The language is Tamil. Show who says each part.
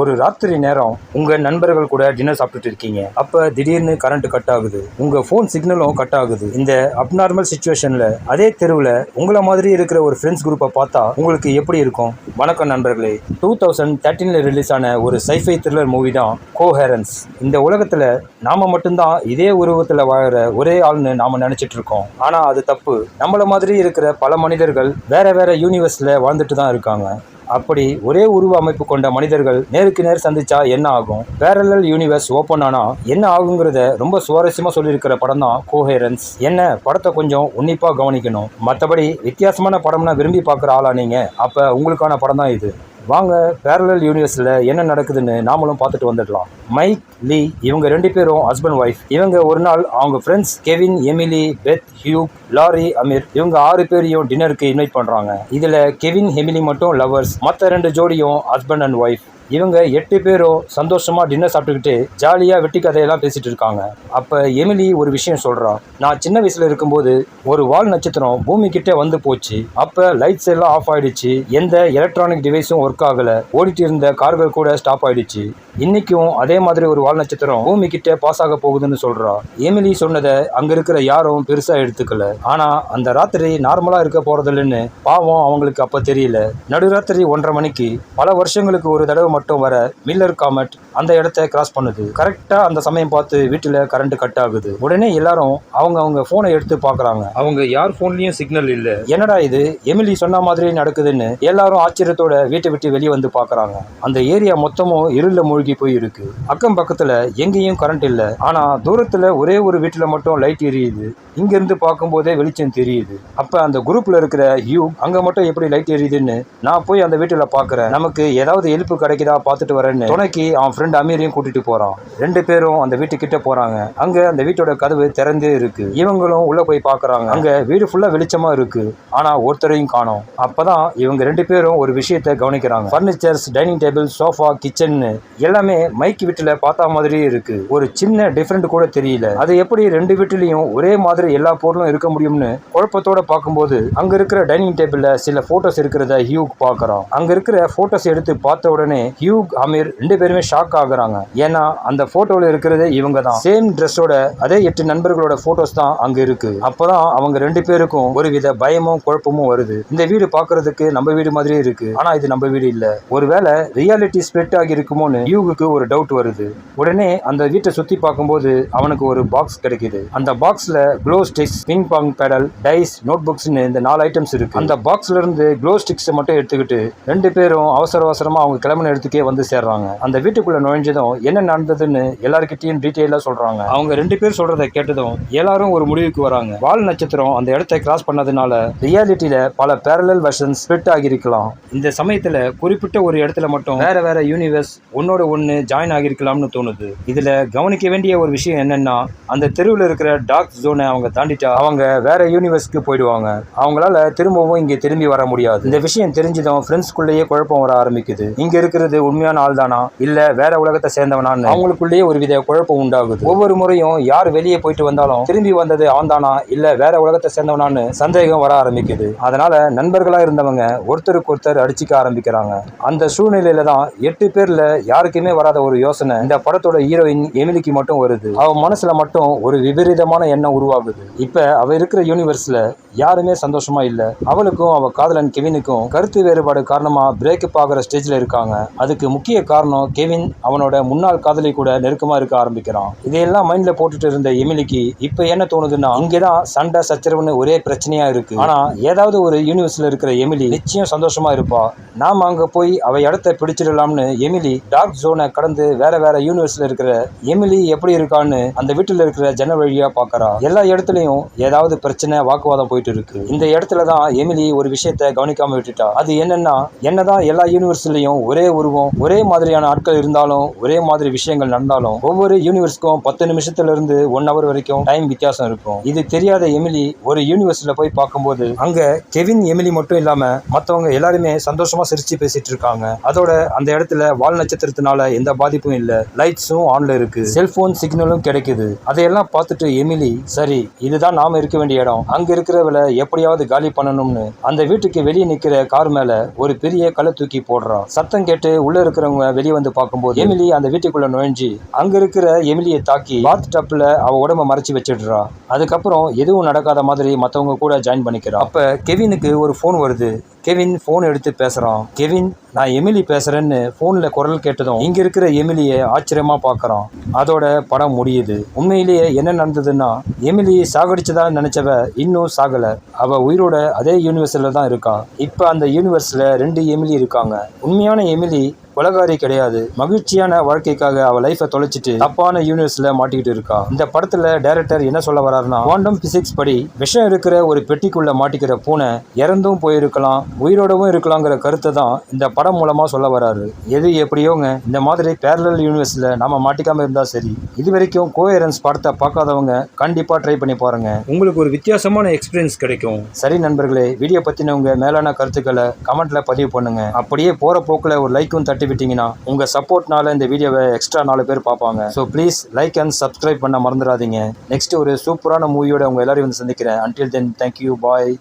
Speaker 1: ஒரு ராத்திரி நேரம் உங்க நண்பர்கள் கூட டின்னர் சாப்பிட்டுட்டு இருக்கீங்க. அப்ப திடீர்னு கரண்ட் கட் ஆகுது. உங்க ஃபோன் சிக்னலும் கட் ஆகுது. இந்த அப்நார்மல் சுச்சுவேஷன்ல அதே தெருவில் உங்களை மாதிரி இருக்கிற ஒரு ஃப்ரெண்ட்ஸ் குரூப்பை பார்த்தா உங்களுக்கு எப்படி இருக்கும்? வணக்கம் நண்பர்களே. டூ தௌசண்ட் தேர்ட்டீன்ல ரிலீஸ் ஆன ஒரு சைஃபை த்ரில்லர் மூவி தான் கோஹரன்ஸ் இந்த உலகத்துல நாம மட்டும்தான் இதே உருவத்துல வாழற ஒரே ஆள்னு நாம நினைச்சிட்டு இருக்கோம். ஆனா அது தப்பு. நம்மள மாதிரி இருக்கிற பல மனிதர்கள் வேற வேற யூனிவர்ஸ்ல வாழ்ந்துட்டு தான் இருக்காங்க. அப்படி ஒரே உருவ அமைப்பு கொண்ட மனிதர்கள் நேருக்கு நேர் சந்திச்சா என்ன ஆகும்? பேரலல் யூனிவர்ஸ் ஓப்பன் ஆனா என்ன ஆகுங்கிறத ரொம்ப சுவாரஸ்யமா சொல்லியிருக்கிற படம் தான் கோஹேரன்ஸ் என்ன படத்தை கொஞ்சம் உன்னிப்பா கவனிக்கணும். மற்றபடி வித்தியாசமான படம்னா விரும்பி பார்க்குற ஆளா நீங்க. அப்ப உங்களுக்கான படம் தான் இது. வாங்க பேரலல் யூனிவர்ஸில் என்ன நடக்குதுன்னு நாமளும் பார்த்துட்டு வந்துடலாம். மைக் லீ இவங்க ரெண்டு பேரும் ஹஸ்பண்ட் ஒய்ஃப் இவங்க ஒரு நாள் அவங்க friends Kevin Emily Beth Hugh Larry Amir இவங்க ஆறு பேரையும் டின்னருக்கு இன்வைட் பண்ணுறாங்க இதில் கெவின் எமிலி மட்டும் லவர்ஸ் மற்ற ரெண்டு ஜோடியும் ஹஸ்பண்ட் அண்ட் ஒய்ஃப் இவங்க எட்டு பேரும் சந்தோஷமாக டின்னர் சாப்பிட்டுக்கிட்டு ஜாலியாக வெட்டி கதையெல்லாம் பேசிகிட்டு இருக்காங்க. அப்போ எமிலி ஒரு விஷயம் சொல்கிறான் நான் சின்ன வயசில் இருக்கும்போது ஒரு வால் நட்சத்திரம் பூமி கிட்டே வந்து போச்சு. அப்போ லைட்ஸ் எல்லாம் ஆஃப் ஆயிடுச்சு. எந்த எலக்ட்ரானிக் டிவைஸும் ஒர்க் ஆகலை. ஓடிட்டு இருந்த கார்கள் கூட ஸ்டாப் ஆயிடுச்சு. இன்னைக்கும் அதே மாதிரி ஒரு வால் நட்சத்திரம் பூமி கிட்டே பாஸ் ஆக போகுதுன்னு சொல்கிறான் எமிலி சொன்னதை அங்கே இருக்கிற யாரும் பெருசாக எடுத்துக்கல. ஆனால் அந்த ராத்திரி நார்மலாக இருக்க போகிறதில்லன்னு பாவம் அவங்களுக்கு அப்போ தெரியல. நடுராத்திரி ஒன்றரை மணிக்கு பல வருஷங்களுக்கு ஒரு தடவை மட்டும் வர மில்லர் காமெட் அந்த இடத்த கிராஸ் பண்ணுது. கரெக்டா அந்த சமயம் பார்த்து வீட்டுல கரண்ட் கட் ஆகுது. உடனே எல்லாரும் அவங்க அவங்க போனை எடுத்து பாக்குறாங்க அவங்க யார் போன்லயும் சிக்னல் இல்ல. என்னடா இது? எமிலி சொன்ன மாதிரி நடக்குதுன்னு எல்லாரும் ஆச்சரியத்தோட வீட்டை விட்டு வெளியே வந்து பாக்குறாங்க அந்த ஏரியா மொத்தமும் இருள மூழ்கி போய் இருக்கு அக்கம் பக்கத்துல எங்கேயும் கரண்ட் இல்ல. ஆனா தூரத்துல ஒரே ஒரு வீட்டுல மட்டும் லைட் எரியுது. இங்க இருந்து பார்க்கும்போதே வெளிச்சம் தெரியுது. அப்ப அந்த குரூப்ல இருக்கிற யூ அங்க மட்டும் எப்படி லைட் எரியுதுன்னு நான் போய் அந்த வீட்டுல பாக்குறேன் நமக்கு ஏதாவது எழுப்பு கிடைக்குதா பார்த்துட்டு வரேன்னு. துணைக்கு அவன் ஃப்ரெண்ட் அமீரையும் கூட்டிட்டு போறான். ரெண்டு பேரும் அந்த வீட்டுக்கிட்ட போறாங்க. அங்க அந்த வீட்டோட கதவு திறந்தே இருக்கு. இவங்களும் உள்ள போய் பாக்குறாங்க. அங்க வீடு ஃபுல்லா வெளிச்சமா இருக்கு. ஆனா ஒருத்தரையும் காணும். அப்பதான் இவங்க ரெண்டு பேரும் ஒரு விஷயத்தை கவனிக்கிறாங்க. ஃபர்னிச்சர்ஸ் டைனிங் டேபிள் சோஃபா கிச்சன்னு எல்லாமே மைக் வீட்டுல பார்த்தா மாதிரியே இருக்கு. ஒரு சின்ன டிஃபரெண்ட் கூட தெரியல. அது எப்படி ரெண்டு வீட்டுலயும் ஒரே மாதிரி எல்லா பொருளும் இருக்க முடியும்னு குழப்பத்தோட பார்க்கும்போது அங்க இருக்கிற டைனிங் டேபிள்ல சில போட்டோஸ் இருக்கிறத ஹியூக் பார்க்கறான் அங்க இருக்கிற போட்டோஸ் எடுத்து பார்த்த உடனே ஹியூக் அமீர் ரெண்டு பேருமே ஷாக் ஆகுறாங்க. ஏன்னா அந்த போட்டோல இருக்கிறது இவங்க தான் சேம் ட்ரெஸ்ஸோட அதே எட்டு நண்பர்களோட போட்டோஸ் தான் அங்க இருக்கு. அப்பதான் அவங்க ரெண்டு பேருக்கும் ஒரு வித பயமும் குழப்பமும் வருது. இந்த வீடு பாக்குறதுக்கு நம்ம வீடு மாதிரியே இருக்கு. ஆனா இது நம்ம வீடு இல்ல. ஒருவேளை ரியாலிட்டி ஸ்ப்ளிட் ஆகி இருக்குமோன்னு ஹியூகுக்கு ஒரு டவுட் வருது. உடனே அந்த வீட்டை சுத்தி பார்க்கும்போது அவனுக்கு ஒரு பாக்ஸ் கிடைக்குது. அந்த பாக்ஸ்ல glow sticks ping pong paddle dice note புக்ஸ்னு இந்த நாலு ஐட்டம்ஸ் இருக்கு. அந்த பாக்ஸ்ல இருந்து க்ளோ ஸ்டிக்ஸ் மட்டும் எடுத்துக்கிட்டு ரெண்டு பேரும் அவசர அவசரமா அவங்க கிளம்பின இடத்துக்கே வந்து சேர்றாங்க. அந்த வீட்டுக்குள்ள நுழைஞ்சதும் என்ன நடந்ததுன்னு எல்லாருக்கிட்டையும் டீட்டெயிலா சொல்றாங்க. அவங்க ரெண்டு பேர் சொல்றதை கேட்டதும் எல்லாரும் ஒரு முடிவுக்கு வராங்க. வால் நட்சத்திரம் அந்த இடத்தை கிராஸ் பண்ணதுனால ரியாலிட்டியில பல பேரலல் வெர்ஷன் ஸ்பிட் ஆகியிருக்கலாம். இந்த சமயத்துல குறிப்பிட்ட ஒரு இடத்துல மட்டும் வேற வேற யூனிவர்ஸ் ஒன்னோட ஒன்னு ஜாயின் ஆகியிருக்கலாம்னு தோணுது. இதுல கவனிக்க வேண்டிய ஒரு விஷயம் என்னன்னா அந்த தெருவில் இருக்கிற டார்க் ஜோனை அவங்க தாண்டிட்டா அவங்க வேற யூனிவர்ஸ்க்கு போயிடுவாங்க. அவங்களால திரும்பவும் இங்க திரும்பி வர முடியாது. இந்த விஷயம் தெரிஞ்சதும் ஃப்ரெண்ட்ஸ்குள்ளேயே குழப்பம் வர ஆரம்பிக்குது. இங்க இருக்கிறது உண்மையான ஆள் தானா இல்ல வேற உலகத்தை சேர்ந்தவனான்னு? அவங்களுக்குள்ளேயே ஒரு வித குழப்பம் உண்டாகுது. ஒவ்வொரு முறையும் யார் வெளியே போயிட்டு வந்தாலும் திரும்பி வந்தது அவன் தானா இல்ல வேற உலகத்தை சேர்ந்தவனான்னு சந்தேகம் வர ஆரம்பிக்குது. அதனால நண்பர்களா இருந்தவங்க ஒருத்தருக்கு ஒருத்தர் அடிச்சுக்க ஆரம்பிக்கிறாங்க. அந்த சூழ்நிலையில தான் எட்டு பேர்ல யாருக்குமே வராத ஒரு யோசனை இந்த படத்தோட ஹீரோயின் எமிலிக்கு மட்டும் வருது. அவ மனசுல மட்டும் ஒரு விபரீதமான எண்ணம் உருவாகுது. இப்ப அவ இருக்கிற யூனிவர்ஸ்ல யாருமே சந்தோஷமா இல்ல. அவளுக்கும் அவ காதலன் கெவினுக்கும் கருத்து வேறுபாடு காரணமா பிரேக்கப் ஆகிற ஸ்டேஜ்ல இருக்காங்க. அதுக்கு முக்கிய காரணம் கெவின் அவனோட முன்னாள் காதலி கூட நெருக்கமாக இருக்க ஆரம்பிக்கிறான். இதையெல்லாம் மைண்டில் போட்டுட்டு இருந்த எமிலிக்கு இப்போ என்ன தோணுதுன்னா இங்கதான் சண்டை சச்சரவுன்னு ஒரே பிரச்சனையாக இருக்குது ஆனால் ஏதாவது ஒரு யூனிவர்ஸில் இருக்கிற எமிலி நிச்சயம் சந்தோஷமாக இருப்பா. நாம் அங்கே போய் அவ இடத்த பிடிச்சிடலாம்னு எமிலி டார்க் ஜோனை கடந்து வேற வேற யூனிவர்ஸில் இருக்கிற எமிலி எப்படி இருக்கான்னு அந்த வீட்டில் இருக்கிற ஜன வழியாக பார்க்குறா எல்லா இடத்துலையும் ஏதாவது பிரச்சனை வாக்குவாதம் போயிட்டு இருக்கு. இந்த இடத்துல தான் எமிலி ஒரு விஷயத்த கவனிக்காமல் விட்டுட்டா. அது என்னன்னா என்னதான் எல்லா யூனிவர்ஸ்லையும் ஒரே ஒரு சொல்லுவோம் ஒரே மாதிரியான ஆட்கள் இருந்தாலும் ஒரே மாதிரி விஷயங்கள் நடந்தாலும் ஒவ்வொரு யூனிவர்ஸ்க்கும் பத்து நிமிஷத்துல இருந்து ஒன் ஹவர் வரைக்கும் டைம் வித்தியாசம் இருக்கும். இது தெரியாத எமிலி ஒரு யூனிவர்ஸ்ல போய் பார்க்கும்போது அங்க கெவின் எமிலி மட்டும் இல்லாம மத்தவங்க எல்லாருமே சந்தோஷமா சிரிச்சு பேசிட்டு இருக்காங்க. அதோட அந்த இடத்துல வால் நட்சத்திரத்தினால எந்த பாதிப்பும் இல்ல. லைட்ஸும் ஆன்ல இருக்கு. செல்போன் சிக்னலும் கிடைக்குது. அதையெல்லாம் பார்த்துட்டு எமிலி சரி இதுதான் நாம இருக்க வேண்டிய இடம். அங்க இருக்கிறவளை எப்படியாவது காலி பண்ணணும்னு. அந்த வீட்டுக்கு வெளியே நிக்கிற கார் மேல ஒரு பெரிய களை தூக்கி போடுறான். சத்தம் கேட்டு உள்ள இருக்கிறவங்க வெளியே வந்து பார்க்கும்போது எமிலி அந்த வீட்டுக்குள்ள நுழைஞ்சு அங்க இருக்கிற எமிலியை தாக்கி பாத் டப்ல அவ உடம்ப மறைச்சு வச்சிடுறா. அதுக்கப்புறம் எதுவும் நடக்காத மாதிரி மத்தவங்க கூட ஜாயின் பண்ணிக்கிறா. அப்ப கெவினுக்கு ஒரு ஃபோன் வருது. கெவின் ஃபோன் எடுத்து பேசுகிறான் கெவின் நான் எமிலி பேசுகிறேன்னு ஃபோனில் குரல் கேட்டதும் இங்கே இருக்கிற எமிலியை ஆச்சரியமாக பார்க்குறான். அதோட படம் முடியுது. உண்மையிலேயே என்ன நடந்ததுன்னா எமிலி சாகடிச்சதா நினச்சவ இன்னும் சாகலை. அவள் உயிரோட அதே யூனிவர்ஸில் தான் இருக்கா. இப்போ அந்த யூனிவர்ஸில் ரெண்டு எமிலி இருக்காங்க. உண்மையான எமிலி கொலகாரி கிடையாது. மகிழ்ச்சியான வாழ்க்கைக்காக அவ லைஃபை தொலைச்சிட்டு தப்பான யூனிவர்ஸ்ல மாட்டிக்கிட்டு இருக்கா. இந்த படத்துல டைரக்டர் என்ன சொல்ல வர்றாருன்னா குவாண்டம் பிசிக்ஸ் படி விஷம் இருக்கிற ஒரு பெட்டிக்குள்ள மாட்டிக்கிற பூனை இறந்தும் போயிருக்கலாம் உயிரோடவும் இருக்கலாங்கிற கருத்தை தான் இந்த படம் மூலமா சொல்ல வராரு. எது எப்படியோங்க இந்த மாதிரி பேரலல் யூனிவர்ஸ்ல நாம மாட்டிக்காம இருந்தா சரி. இது வரைக்கும் கோயரன்ஸ் படத்தை பார்க்காதவங்க கண்டிப்பா ட்ரை பண்ணி பாருங்க. உங்களுக்கு ஒரு வித்தியாசமான எக்ஸ்பீரியன்ஸ் கிடைக்கும். சரி நண்பர்களே வீடியோ பத்தின உங்க மேலான கருத்துக்களை கமெண்ட்ல பதிவு பண்ணுங்க. அப்படியே போற போக்குல ஒரு லைக்கும் தட்டி விட்டீங்கன்னா உங்கள் சப்போர்ட்னால இந்த வீடியோவை எக்ஸ்ட்ரா நாலு பேர் பார்ப்பாங்க. So please like and subscribe பண்ண மறந்துடாதீங்க. நெக்ஸ்ட் ஒரு சூப்பரான மூவியோட உங்கள் எல்லாரையும் வந்து சந்திக்கிறேன். Until then thank you bye